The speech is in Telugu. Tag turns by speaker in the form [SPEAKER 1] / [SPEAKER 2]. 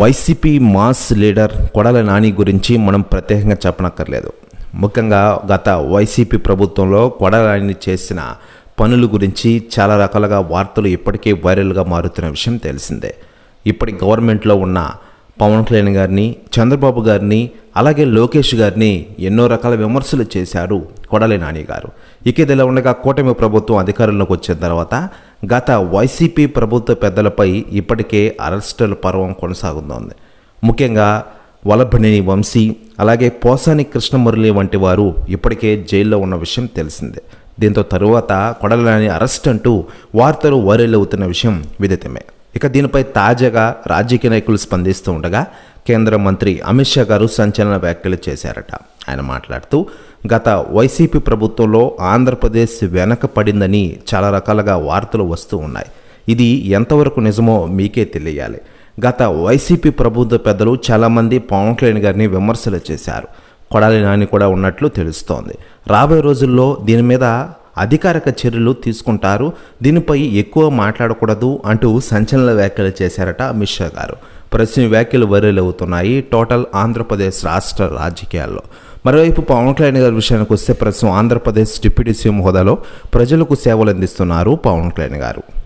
[SPEAKER 1] YCP mass leader Kodali Nani గురించి మనం ప్రత్యేకంగా చెప్పనక్కర్లేదు. ముఖ్యంగా గత వైసీపీ ప్రభుత్వంలో కొడాల నాని చేసిన పనుల గురించి చాలా రకాలుగా వార్తలు ఇప్పటికే వైరల్గా మారుతున్న విషయం తెలిసిందే. ఇప్పటి గవర్నమెంట్లో ఉన్న పవన్ కళ్యాణ్ గారిని చంద్రబాబు గారిని అలాగే లోకేష్ గారిని ఎన్నో రకాల విమర్శలు చేశారు కొడాలి నాని గారు. ఇక ఇదిలా ఉండగా కూటమి ప్రభుత్వం అధికారంలోకి వచ్చిన తర్వాత గత వైసీపీ ప్రభుత్వ పెద్దలపై ఇప్పటికే అరెస్టుల పర్వం కొనసాగుతోంది. ముఖ్యంగా వలభనేని వంశీ అలాగే పోసాని కృష్ణమురళి వంటి వారు ఇప్పటికే జైల్లో ఉన్న విషయం తెలిసిందే. దీంతో తరువాత కొడలనాని అరెస్ట్ అంటూ వార్తలు వైరల్ అవుతున్న విషయం విదితమే. ఇక దీనిపై తాజాగా రాజకీయ నాయకులు స్పందిస్తూ ఉండగా కేంద్ర మంత్రి అమిత్ షా గారు సంచలన వ్యాఖ్యలు చేశారట. ఆయన మాట్లాడుతూ గత వైసీపీ ప్రభుత్వంలో ఆంధ్రప్రదేశ్ వెనకపడిందని చాలా రకాలుగా వార్తలు వస్తూ ఉన్నాయి. ఇది ఎంతవరకు నిజమో మీకే తెలియాలి. గత వైసీపీ ప్రభుత్వ పెద్దలు చాలామంది పవన్ కళ్యాణ్ గారిని విమర్శలు చేశారు. కొడాలి నాని కూడా ఉన్నట్లు తెలుస్తోంది. రాబోయే రోజుల్లో దీని మీద అధికారిక చర్యలు తీసుకుంటారు. దీనిపై ఎక్కువ మాట్లాడకూడదు అంటూ సంచలన వ్యాఖ్యలు చేశారట అమిత్ షా గారు. ప్రస్తుతం వ్యాఖ్యలు వైరల్ అవుతున్నాయి. టోటల్ ఆంధ్రప్రదేశ్ రాష్ట్ర రాజకీయాల్లో. మరోవైపు పవన్ కళ్యాణ్ గారి విషయానికి వస్తే ప్రస్తుతం ఆంధ్రప్రదేశ్ డిప్యూటీ సీఎం హోదాలో ప్రజలకు సేవలు అందిస్తున్నారు పవన్ కళ్యాణ్ గారు.